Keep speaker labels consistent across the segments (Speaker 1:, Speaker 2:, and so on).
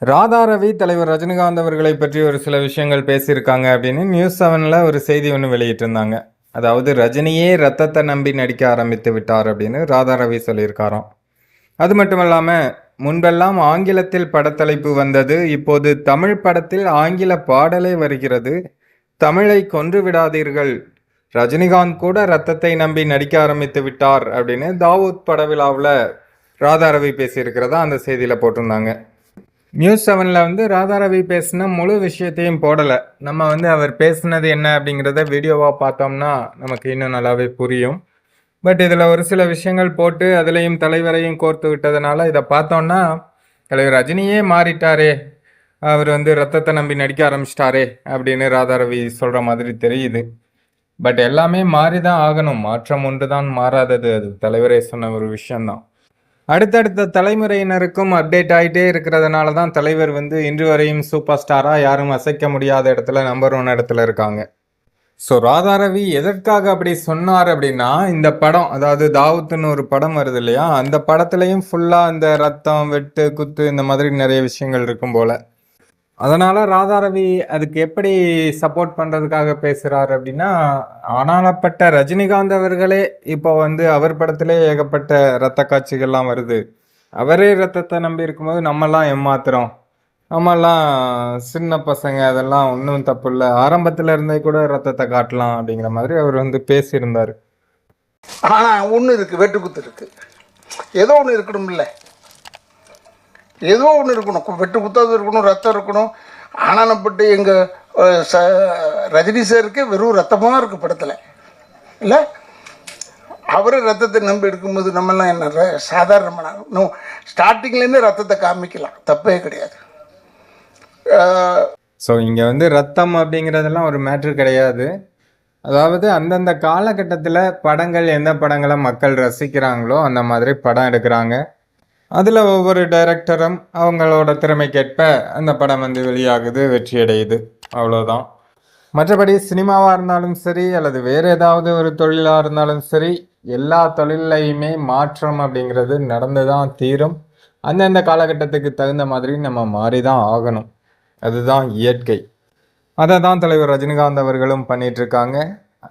Speaker 1: ராதா ரவி தலைவர் ரஜினிகாந்த் அவர்களை பற்றி ஒரு சில விஷயங்கள் பேசியிருக்காங்க அப்படின்னு நியூஸ் செவனில் ஒரு செய்தி ஒன்று வெளியிட்டிருந்தாங்க. அதாவது ரஜினியே ரத்தத்தை நம்பி நடிக்க ஆரம்பித்து விட்டார் அப்படின்னு ராதா ரவி சொல்லியிருக்காராம். அது மட்டும் இல்லாமல் முன்பெல்லாம் ஆங்கிலத்தில் படத்தலைப்பு வந்தது இப்போது தமிழ் படத்தில் ஆங்கில பாடலே வருகிறது. தமிழை கொன்று விடாதீர்கள். ரஜினிகாந்த் கூட ரத்தத்தை நம்பி நடிக்க ஆரம்பித்து விட்டார் அப்படின்னு தாவூத் பட விழாவில் ராதா ரவி பேசியிருக்கிறதா அந்த செய்தியில் போட்டிருந்தாங்க. நியூஸ் செவனில் வந்து ராதாரவி பேசின முழு விஷயத்தையும் போடலை. நம்ம வந்து அவர் பேசுனது என்ன அப்படிங்கிறத வீடியோவாக பார்த்தோம்னா நமக்கு இன்னும் நல்லாவே புரியும். பட் இதில் ஒரு சில விஷயங்கள் போட்டு அதுலேயும் தலைவரையும் கோர்த்து விட்டதுனால இதை பார்த்தோம்னா தலைவர் ரஜினியே மாறிட்டாரே அவர் வந்து ரத்தத்தை நம்பி நடிக்க ஆரம்பிச்சிட்டாரே அப்படின்னு ராதாரவி சொல்கிற மாதிரி தெரியுது. பட் எல்லாமே மாறி தான் ஆகணும். மாற்றம் ஒன்று தான் மாறாதது. அது தலைவரே சொன்ன ஒரு விஷயம்தான். அடுத்தடுத்த தலைமுறையினருக்கும் அப்டேட் ஆகிட்டே இருக்கிறதுனால தான் தலைவர் வந்து இன்று வரையும் சூப்பர் ஸ்டாராக யாரும் அசைக்க முடியாத இடத்துல நம்பர் ஒன் இடத்துல இருக்காங்க. ஸோ ராதாரவி எதற்காக அப்படி சொன்னார் அப்படின்னா இந்த படம் அதாவது தாவூத்துன்னு ஒரு படம் வருது இல்லையா? அந்த படத்துலையும் ஃபுல்லாக இந்த ரத்தம் வெட்டு குத்து இந்த மாதிரி நிறைய விஷயங்கள் இருக்கும் போல். அதனால ராதாரவி அதுக்கு எப்படி சப்போர்ட் பண்றதுக்காக பேசுறாரு அப்படின்னா ஆனாலப்பட்ட ரஜினிகாந்த் அவர்களே இப்போ வந்து அவர் படத்திலே ஏகப்பட்ட ரத்த காட்சிகள்லாம் வருது. அவரே ரத்தத்தை நம்பி இருக்கும்போது நம்மெல்லாம் ஏமாத்துறோம். நம்மெல்லாம் சின்ன பசங்க அதெல்லாம் ஒன்றும் தப்பு இல்லை ஆரம்பத்துல இருந்தே கூட ரத்தத்தை காட்டலாம் அப்படிங்கிற மாதிரி அவர் வந்து பேசியிருந்தார்.
Speaker 2: ஆனால் ஒன்று இருக்குது வெட்டுக்குத்து இருக்குது ஏதோ ஒன்று இருக்கணும் இல்லை ஏதோ ஒன்று இருக்கணும். வெட்டு குத்தாது இருக்கணும் ரத்தம் இருக்கணும். ஆனால் ஆனானப்பட்டு எங்கள் ச ரஜினி சாருக்கு வெறும் ரத்தமாக இருக்குது படத்தில். இல்லை? அவர் ரத்தத்தை நம்பி எடுக்கும்போது நம்மெல்லாம் என்ன ர- சாதாரணமான இன்னும் ஸ்டார்டிங்லேருந்து ரத்தத்தை காமிக்கலாம். தப்பே கிடையாது.
Speaker 1: ஸோ இங்கே வந்து ரத்தம் அப்படிங்கிறதெல்லாம் ஒரு மேட்ரு கிடையாது. அதாவது அந்தந்த காலகட்டத்தில் படங்கள் எந்த படங்களை மக்கள் ரசிக்கிறாங்களோ அந்த மாதிரி படம் எடுக்கிறாங்க. அதில் ஒவ்வொரு டைரக்டரும் அவங்களோட திறமைக்கேற்ப அந்த படம் வந்து வெளியாகுது வெற்றியடையுது. அவ்வளோதான் மற்றபடி சினிமாவாக இருந்தாலும் சரி அல்லது வேறு ஏதாவது ஒரு தொழிலாக இருந்தாலும் சரி எல்லா தொழிலையுமே மாற்றம் அப்படிங்கிறது நடந்து தான் தீரும். அந்தந்த காலகட்டத்துக்கு தகுந்த மாதிரி நம்ம மாறி தான் ஆகணும். அதுதான் இயற்கை. அதை தான் தலைவர் ரஜினிகாந்த் அவர்களும் பண்ணிகிட்ருக்காங்க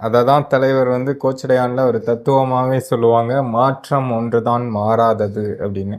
Speaker 1: அதை தான் தலைவர் வந்து கோச்சடையானில் ஒரு தத்துவமாகவே சொல்லுவாங்க மாற்றம் ஒன்று தான் மாறாதது அப்படின்னு.